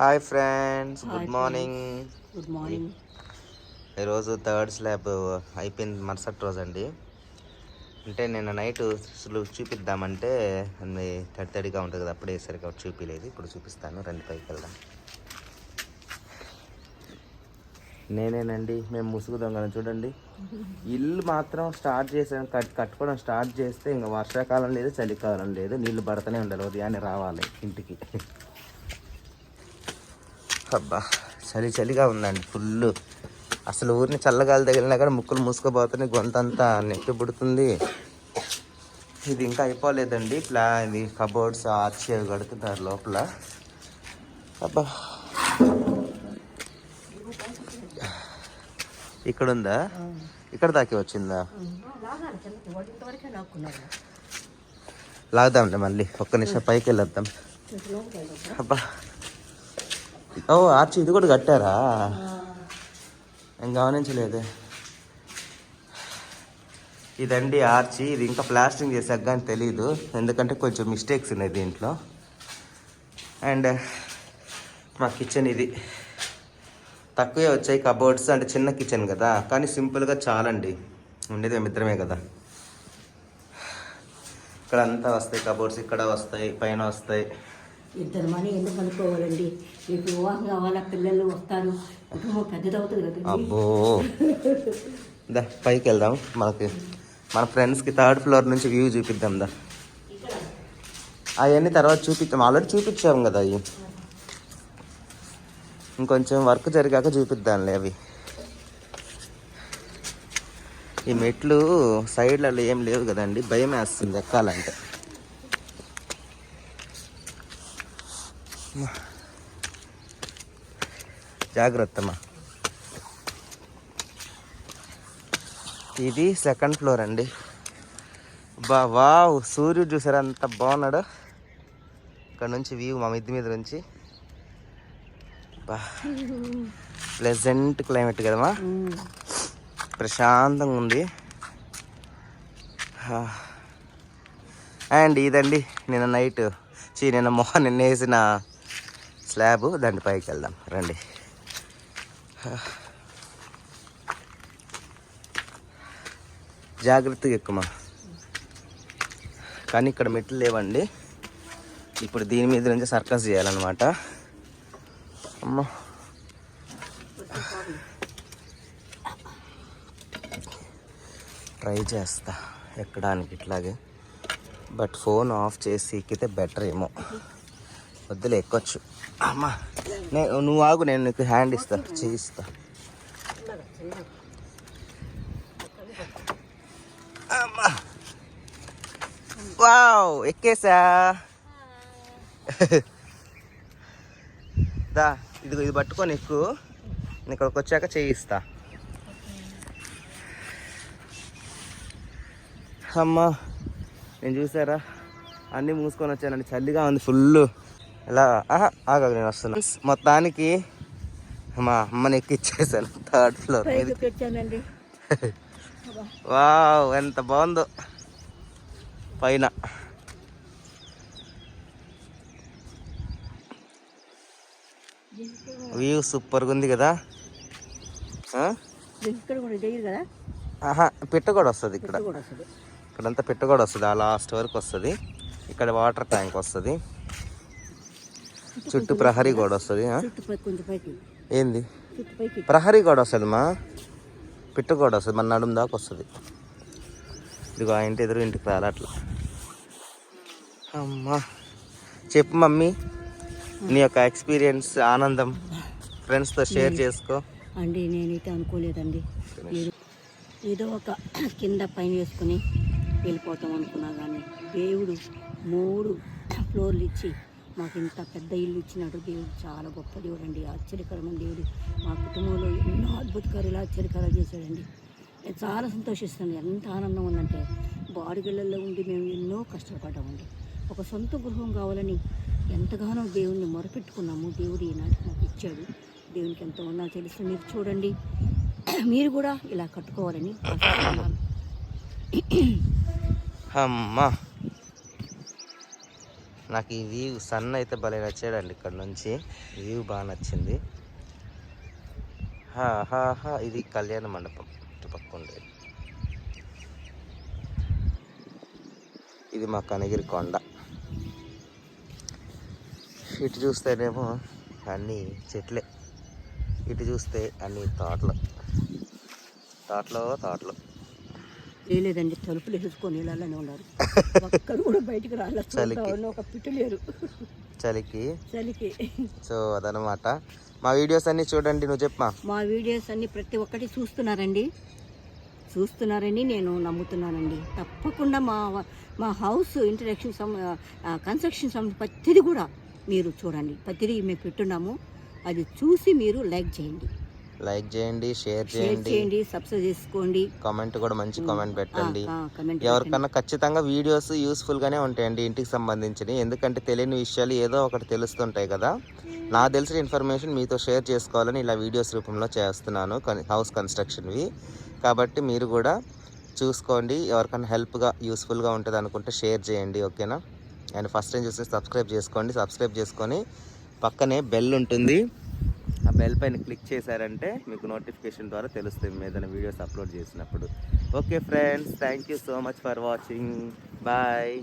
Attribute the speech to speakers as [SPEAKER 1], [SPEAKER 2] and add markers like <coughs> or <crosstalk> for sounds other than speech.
[SPEAKER 1] Hi friends good morning
[SPEAKER 2] good morning
[SPEAKER 1] ఈరోజు third slab అయిపోయింది మరుసటి రోజు అండి. అంటే నిన్న నైట్ అసలు చూపిద్దామంటే అది తడి తడిగా ఉంటుంది కదా అప్పుడే సరిగా ఒకటి చూపించలేదు ఇప్పుడు చూపిస్తాను. రెండు పైకి వెళ్దాం. నేనేనండి మేము ముసుగు దొంగను చూడండి ఇల్లు మాత్రం స్టార్ట్ చేసాం. కట్ కట్టుకోవడం స్టార్ట్ చేస్తే ఇంకా వర్షాకాలం లేదు చలికాలం లేదు. నీళ్ళు పడుతూనే ఉండాలి ఉదయాన్నే రావాలి ఇంటికి. అబ్బా చలి చలిగా ఉందండి ఫుల్ అసలు ఊరిని చల్లగాలి తగిలినా కానీ ముక్కులు మూసుకుపోతున్నాయి గొంతంతా నెప్పి పుడుతుంది. ఇది ఇంకా అయిపోలేదండి ప్లా ఇది కబోర్డ్స్ ఆర్చి అవి కడుతున్నారు లోపల. అబ్బా. ఇక్కడ ఉందా ఇక్కడ దాకి వచ్చిందా?
[SPEAKER 2] ఇంతవరకే
[SPEAKER 1] లాగుదాంలే మళ్ళీ ఒక్క నిమిషం పైకి వెళ్ళొద్దాం. అబ్బా. ఓ ఆర్చి ఇది కూడా కట్టారా? నేను గమనించలేదు. ఇదండి ఆర్చి ఇది ఇంకా ప్లాస్టింగ్ చేసాక కానీ తెలీదు. ఎందుకంటే కొంచెం మిస్టేక్స్ ఉన్నాయి దీంట్లో. అండ్ మా కిచెన్ ఇది. తక్కువే వచ్చాయి కబోర్డ్స్ అంటే చిన్న కిచెన్ కదా. కానీ సింపుల్గా చాలండి. ఉండేది మేమిద్దరమే కదా. ఇక్కడ అంతా వస్తాయి కబోర్డ్స్ ఇక్కడ వస్తాయి పైన వస్తాయి.
[SPEAKER 2] ఇద్దరు మనీ ఎందుకు అనుకోవాలండి మీకు వివాహం కావాలా? పిల్లలు వస్తారు. కుటుంబం పెద్దదవుతుంది కదా
[SPEAKER 1] అబ్బో. దా పైకి వెళ్దాం మనకి మన ఫ్రెండ్స్కి థర్డ్ ఫ్లోర్ నుంచి వ్యూ చూపిద్దాం దా. అవన్నీ తర్వాత చూపిద్దాం. ఆల్రెడీ చూపించాం కదా అవి. ఇంకొంచెం వర్క్ జరిగాక చూపిద్దాంలే అవి. ఈ మెట్లు సైడ్లలో ఏం లేవు కదండి. భయం వేస్తుంది ఎక్కాలంటే. జాగ్రత్త ఇది సెకండ్ ఫ్లోర్ అండి. బా వావ్ సూర్యుడు చూసారా అంత బాగున్నాడు. ఇక్కడ నుంచి వ్యూ మా మిద్ది మీద నుంచి. బా ప్లెజెంట్ క్లైమేట్ కదమ్మా. ప్రశాంతంగా ఉంది. అండ్ ఇదండి నిన్న నైట్ చీ నిన్న మొహం నిన్న వేసిన స్లాబ్ దాని పైకి వెళ్దాం. రండి. జాగ్రత్తగా ఎక్కుమా కానీ ఇక్కడ మెట్లు లేవండి. ఇప్పుడు దీని మీద నుంచి సర్కస్ చేయాలన్నమాట. అమ్మ. ట్రై చేస్తా ఎక్కడానికి ఇట్లాగే. బట్ ఫోన్ ఆఫ్ చేసి ఎక్కితే బెటర్ ఏమో. వద్దులే ఎక్కొచ్చు. అమ్మా నేను నువ్వు ఆగు నేను నీకు హ్యాండ్ ఇస్తా చేయిస్తా. అమ్మా. వావ్ ఎక్కేసా? దా ఇది ఇది పట్టుకొని ఎక్కువ నేను ఇక్కడికి వచ్చాక చేయిస్తా. అమ్మా నేను చూసారా? అన్నీ మూసుకొని వచ్చానండి చలిగా ఉంది ఫుల్ ఇలా ఆహా ఆగా నేను వస్తున్నా. మొత్తానికి మా అమ్మని ఎక్కిచ్చేసాను థర్డ్ ఫ్లోర్ <laughs> వావ్ ఎంత బాగుందో. పైన. వ్యూ సూపర్గా ఉంది కదా. పిట్ట కూడా వస్తుంది ఇక్కడ. ఇక్కడంతా పిట్ట కూడా వస్తుంది. ఆ లాస్ట్ వరకు వస్తుంది. ఇక్కడ వాటర్ ట్యాంక్ వస్తుంది. చుట్టూ ప్రహరీ గోడ వస్తుంది ఏంది? ప్రహరీ గోడ వస్తుంది మా. పిట్ట గోడ వస్తుంది మన నడుము దాకా వస్తుంది. ఇదిగో ఆ ఇంటి ఎదురు ఇంటికి రాలి అట్లా. అమ్మా. చెప్పు మమ్మీ నీ యొక్క ఎక్స్పీరియన్స్ ఆనందం ఫ్రెండ్స్తో షేర్ చేసుకో.
[SPEAKER 2] అండి నేనైతే అనుకోలేదండి. ఏదో ఒక కింద పైన వేసుకుని వెళ్ళిపోతాం అనుకున్నా కానీ దేవుడు మూడు ఫ్లోర్లు ఇచ్చి మాకు ఇంత పెద్ద ఇల్లు ఇచ్చినాడు దేవుడు చాలా గొప్ప దేవుడు అండి ఆశ్చర్యకరమైన దేవుడు. మా కుటుంబంలో ఎన్నో అద్భుతకార్యాలు ఆశ్చర్యకారాలు చేశాడండి. నేను చాలా సంతోషిస్తాను ఎంత ఆనందం ఉందంటే బాడిగళ్ళల్లో ఉండి మేము ఎన్నో కష్టపడ్డామండి. ఒక సొంత గృహం కావాలని ఎంతగానో దేవుణ్ణి మొరపెట్టుకున్నాము దేవుడు ఈనాటికి మాకు ఇచ్చాడు. దేవునికి ఎంత ఉన్నా తెలుసు మీరు చూడండి. మీరు కూడా ఇలా కట్టుకోవాలని. <coughs>
[SPEAKER 1] అమ్మా. నాకు ఈ వ్యూ సన్ అయితే భలే నచ్చాడండి ఇక్కడ నుంచి. వ్యూ బాగా నచ్చింది. హా హా హా ఇది కళ్యాణ మండపం ఇటుపక్క ఉండేది ఇది మా కనగిరి కొండ. ఇటు చూస్తేనేమో అన్నీ చెట్లే. ఇటు చూస్తే అన్ని తోటలు. తోటలో తోటలు.
[SPEAKER 2] లేదండి తలుపులు వేసుకొని ఇళ్ళనే ఉన్నారు. <laughs> ఒక్కరు కూడా బయటికి రాలేదు.
[SPEAKER 1] చలికి.
[SPEAKER 2] ఒక పిట్టు లేరు.
[SPEAKER 1] చలికి.
[SPEAKER 2] చలికి.
[SPEAKER 1] సో అదనమాట మా వీడియోస్ అన్నీ చూడండి నువ్వు చెప్పమా
[SPEAKER 2] మా. వీడియోస్ అన్ని ప్రతి ఒక్కటి చూస్తున్నారండి. చూస్తున్నారని నేను నమ్ముతున్నానండి. తప్పకుండా మా మా house introduction some construction some ప్రతిది కూడా మీరు చూడండి. ప్రతిదీ మేము పెట్టున్నాము. అది చూసి మీరు లైక్ చేయండి.
[SPEAKER 1] లైక్ చేయండి షేర్ చేయండి
[SPEAKER 2] సబ్స్క్రైబ్ చేసుకోండి.
[SPEAKER 1] కామెంట్ కూడా మంచి కామెంట్ పెట్టండి. ఎవరికన్నా ఖచ్చితంగా వీడియోస్ యూస్ఫుల్గానే ఉంటాయండి ఇంటికి సంబంధించినవి. ఎందుకంటే తెలియని విషయాలు ఏదో ఒకటి తెలుస్తుంటాయి కదా. నాకు తెలిసిన ఇన్ఫర్మేషన్ మీతో షేర్ చేసుకోవాలని ఇలా వీడియోస్ రూపంలో చేస్తున్నాను హౌస్ కన్స్ట్రక్షన్వి కాబట్టి మీరు కూడా చూసుకోండి ఎవరికైనా హెల్ప్గా యూస్ఫుల్గా ఉంటుంది అనుకుంటే షేర్ చేయండి ఓకేనా అండ్ ఫస్ట్ టైం చూస్తే సబ్స్క్రైబ్ చేసుకోండి సబ్స్క్రైబ్ చేసుకొని పక్కనే బెల్ ఉంటుంది. బెల్ పైన క్లిక్ చేశారంటే మీకు నోటిఫికేషన్ ద్వారా తెలుస్తుంది ఏదైనా వీడియోస్ అప్లోడ్ చేసినప్పుడు. Okay friends thank you so much for watching.
[SPEAKER 2] Bye.